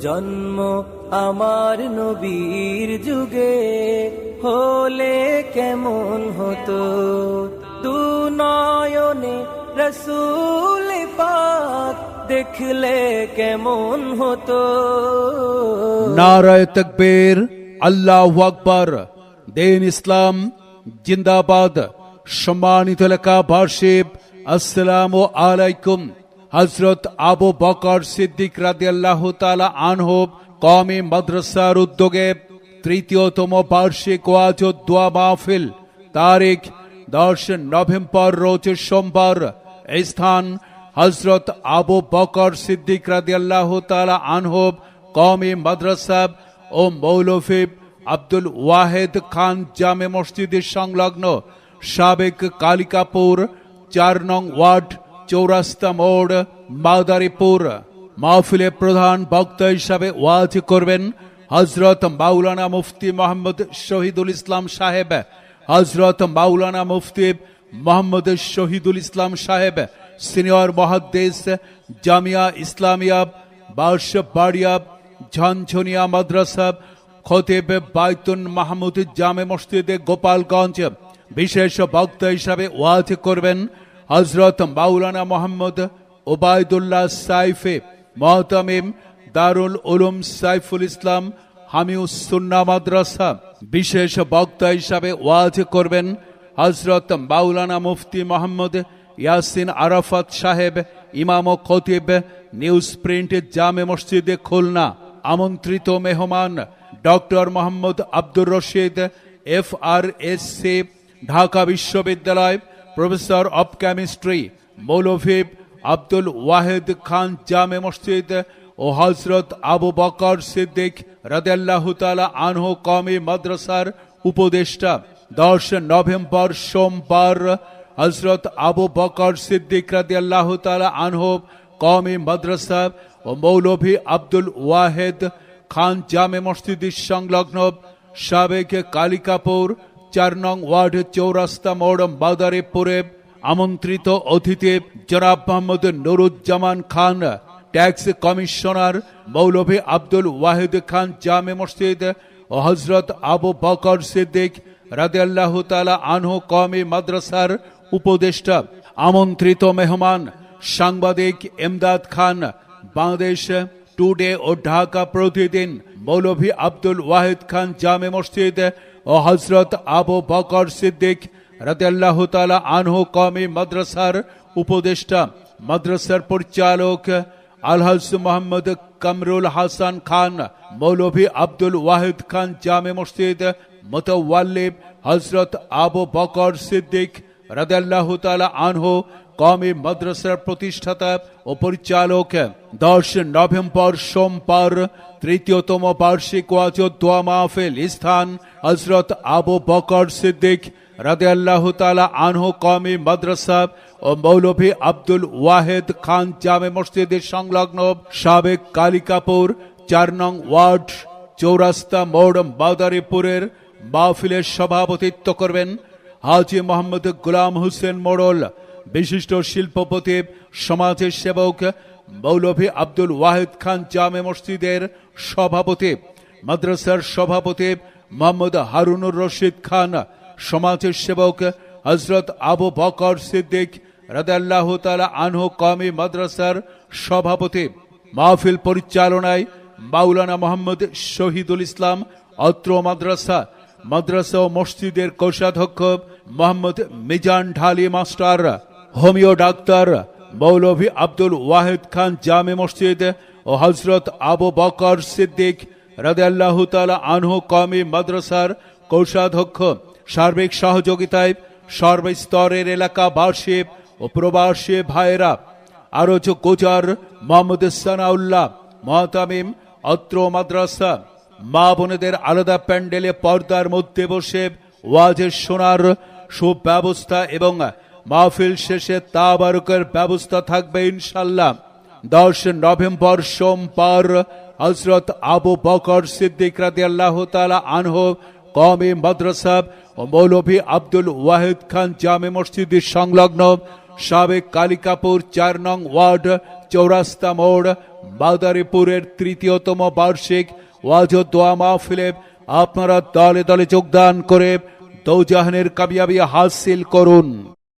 জন্ম আমার নবীর যুগে হলে কেমন হতো? দু নয়নে রসুল পাক দেখলে কেমন হতো? নারায় তকবীর, আল্লাহ আকবর। দেন ইসলাম, জিন্দাবাদ। সম্মানিত এলাকাবাসী, আসসালামু আলাইকুম। হজরত আবু বকর সিদ্দিক রাদি আল্লাহ তালা আনহব কমে মাদ্রাসার উদ্যোগে তৃতীয়তম বার্ষিক ওয়াজ দোয়া মাহফিল তারিখ দশ নভেম্বর রোজ সোমবার স্থান হজরত আবু বকর সিদ্দিক রাদি আল্লাহ তালা আনহব কমে মাদ্রাসা ও মৌলভী আব্দুল ওয়াহেদ খান জামে মসজিদের সংলগ্ন সাবেক কালিকাপুর চার নং ওয়ার্ড চৌরাস্তা মোড় মাদারীপুর। মাহফিলে প্রধান বক্তা হিসাবে ওয়াজ করবেন হজরত মাওলানা মুফতি মোহাম্মদ শহীদুল ইসলাম সাহেব হজরত মাওলানা মুফতি মোহাম্মদ শহীদুল ইসলাম সাহেব, সিনিয়র মহাদ্দেশ জামিয়া ইসলামিয়া বাড়িয়া ঝনঝনিয়া মাদ্রাসা, খতেব বাইতুন মাহমুদ জামে মসজিদে গোপালগঞ্জ। বিশেষ বক্তা হিসাবে ওয়াজ করবেন হজরত মাওলানা মোহাম্মদ ওবায়দুল্লাহ সাইফে মহতামিম দারুল উলুম সাইফুল ইসলাম হামিউসুন্না মাদ্রাসা বিশেষ বক্তা হিসাবে ওয়াজ করবেন হজরত মাওলানা মুফতি মোহাম্মদ ইয়াসিন আরাফাত সাহেব, ইমাম খতিব, নিউজ প্রিন্ট জামে মসজিদে খুলনা। আমন্ত্রিত মেহমান doctor Mohammad Abdur Rashid F R S C Dhaka বিশ্ববিদ্যালয় প্রফেসর অব কেমিস্ট্রি মৌলভী আব্দুল ওয়াহেদ খান জামে মসজিদ ও হজরত আবু বকর সিদ্দিক রাদেল্লাহ তালা আনহু কমি মাদ্রাসার উপদেষ্টা। দশ নভেম্বর সোমবার হজরত আবু বকর সিদ্দিক রাদিয়াল্লাহু তাআলা আনহু কওমি মাদ্রাসা ও মৌলভী আব্দুল ওয়াহেদ খান জামে মসজিদের সংলগ্ন সাবেক কালিকাপুর চার নং ওয়ার্ড চৌরাস্তা মোড় মাদারীপুরে আমন্ত্রিত অতিথি জনাব মোহাম্মদ নুরুজ্জামান খান ট্যাক্স কমিশনার মৌলভী আব্দুল ওয়াহিদ খান জামে মসজিদ ও হজরত আবু বকর সিদ্দিক রাদিয়াল্লাহ তালা আনহু কমি মাদ্রাসার উপদেষ্টা আমন্ত্রিত মেহমান সাংবাদিক এমদাদ খান বাংলাদেশ টুডে ও ঢাকা প্রতিদিন মৌলভী আব্দুল ওয়াহিদ খান জামে মসজিদ ও হজরত আবু বকর সিদ্দিক রাদিয়াল্লাহ তালা আনহু কমি মাদ্রাসার উপদেষ্টা মাদ্রাসার পরিচালক আলহাজ মোহাম্মদ কামরুল হাসান খান মৌলভী আব্দুল ওয়াহিদ খান জামে মসজিদ মোতাল্লিব হজরত আবু বকর সিদ্দিক রাদাল্লাহ তালা আনহু কমি মাদ্রাসার প্রতিষ্ঠাতা ও পরিচালক দশ নভেম্বর সোমবার তৃতীয়তম বার্ষিক ওয়াজ দোয়া মাহফিল স্থান হজরত আবু বকর সিদ্দিক রাদিয়াল্লাহ তালা আনহু কমি মাদ্রাসা ও মৌলভী আব্দুল ওয়াহেদ খান জামে মসজিদের সংলগ্ন সাবেক কালিকাপুর চার নং ওয়ার্ড চৌরাস্তা মোড় মাদারীপুরের মাহফিলের সভাপতিত্ব করবেন হাজি মোহাম্মদ গুলাম হোসেন মোড়ল। বিশিষ্ট শিল্পপতি, সমাজের সেবক মৌলভী আব্দুল ওয়াহিদ খান জামে মসজিদের সভাপতি, মাদ্রাসার সভাপতি মোহাম্মদ হারুনুর রশিদ খান, সমাজের সেবক হজরত আবু বকর সিদ্দিক রাদাল্লাহ তালা আনহু কমি মাদ্রাসার সভাপতি, মাহফিল পরিচালনায় মাওলানা মোহাম্মদ শহীদুল ইসলাম অত্র মাদ্রাসা মাদ্রাসা ও মসজিদের কোষাধ্যক্ষ Mohammad Mizan Dhali master. Homeo doctor মৌলভী আব্দুল ওয়াহেদ খান জামে মসজিদ ও হজরত আবু বকর সিদ্দিক রাদিয়াল্লাহু তাআলা আনহু কমি মাদ্রাসার কোষাধ্যক্ষ। সার্বিক সহযোগিতায় সর্বস্তরের এলাকাবাসী ও প্রবাসী ভাইয়েরা আরও গোজার মোহাম্মদ সানাউল্লাহ, মহতামিম অত্র মাদ্রাসা, মা বোনেদের আলাদা প্যান্ডেলে পর্দার মধ্যে বসে ওয়াজের শোনার সুব্যবস্থা এবং মাহফিল শেষে তাবারকের ব্যবস্থা থাকবে ইনশাল্লাহ দশ নভেম্বর সোমবার হজরত আবু বকর সিদ্দিক রাদি আল্লাহ তালা আনহ কমি মাদ্রাসা ও মৌলভী আব্দুল ওয়াহিদ খান জামে মসজিদের সংলগ্ন সাবেক কালিকাপুর চার নং ওয়ার্ড, চৌরাস্তা মোড়, মাদারীপুরের তৃতীয়তম বার্ষিক ওয়াজ ও দোয়া মাহফিলে আপনারা দলে দলে যোগদান করে দৌজাহানের কামিয়াবি হাসিল করুন।